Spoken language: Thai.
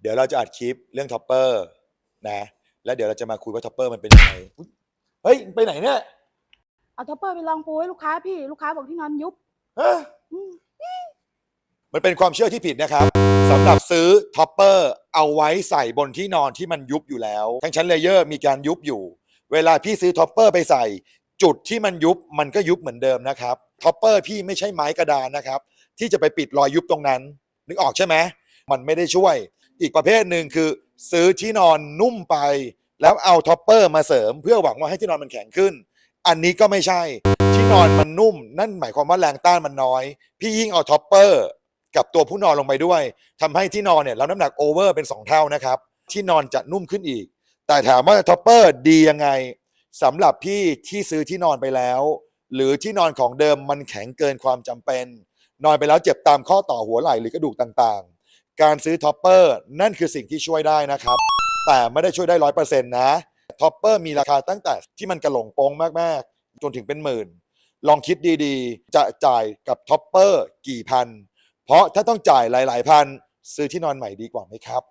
เดี๋ยวเราจะอัดคลิปเรื่องท็อปเปอร์นะ แล้วเดี๋ยวเราจะมาคุยว่าท็อปเปอร์มันเป็นยังไงอุ๊ยเฮ้ยไปไหนเนี่ยเอาท็อปเปอร์ไปลองปูให้ลูกค้าพี่ลูกค้าบอกที่นอนยุบฮะอืมมันเป็นความเชื่อที่ผิดนะครับสำหรับซื้อท็อปเปอร์เอาไว้ใส่บนที่นอนที่มันยุบอยู่แล้ว ทั้งชั้นเลเยอร์มีการยุบอยู่ เวลาพี่ซื้อท็อปเปอร์ไปใส่ จุดที่มันยุบมันก็ยุบเหมือนเดิมนะครับท็อปเปอร์พี่ไม่ใช่ไม้กระดานนะครับ ที่จะไปปิดรอยยุบตรงนั้น นึกออกใช่ไหมมันไม่ได้ช่วย อีกประเภทหนึ่งคือ ซื้อที่นอนนุ่มไป แล้วเอาท็อปเปอร์มาเสริม เพื่อหวังว่าให้ที่นอนมันแข็งขึ้น อันนี้ก็ไม่ใช่ ที่นอนมันนุ่ม นั่นหมายความว่าแรงต้านมันน้อย พี่ยิ่งเอาท็อปเปอร์กับตัวผู้นอนลงไปด้วยทำให้ที่นอนเนี่ยรับน้ำหนักโอเวอร์เป็น 2 เท่านะครับ ที่นอนจะนุ่มขึ้นอีก แต่ถามว่าท็อปเปอร์ดียังไงสำหรับพี่ที่ซื้อที่นอนไปแล้ว หรือที่นอนของเดิมมันแข็งเกินความจำเป็น นอนไปแล้วเจ็บตามข้อต่อหัวไหล่หรือกระดูกต่างๆ การซื้อท็อปเปอร์นั่นคือสิ่งที่ช่วยได้นะครับ แต่ไม่ได้ช่วยได้ร้อยเปอร์เซ็นต์นะท็อปเปอร์มีราคาตั้งแต่ที่มันกระหลงโปงมาก ๆ จนถึงเป็นหมื่น ลองคิดดีๆ จะจ่ายกับท็อปเปอร์กี่พัน เพราะถ้าต้องจ่ายหลาย ๆ พัน ซื้อที่นอนใหม่ดีกว่าไหมครับ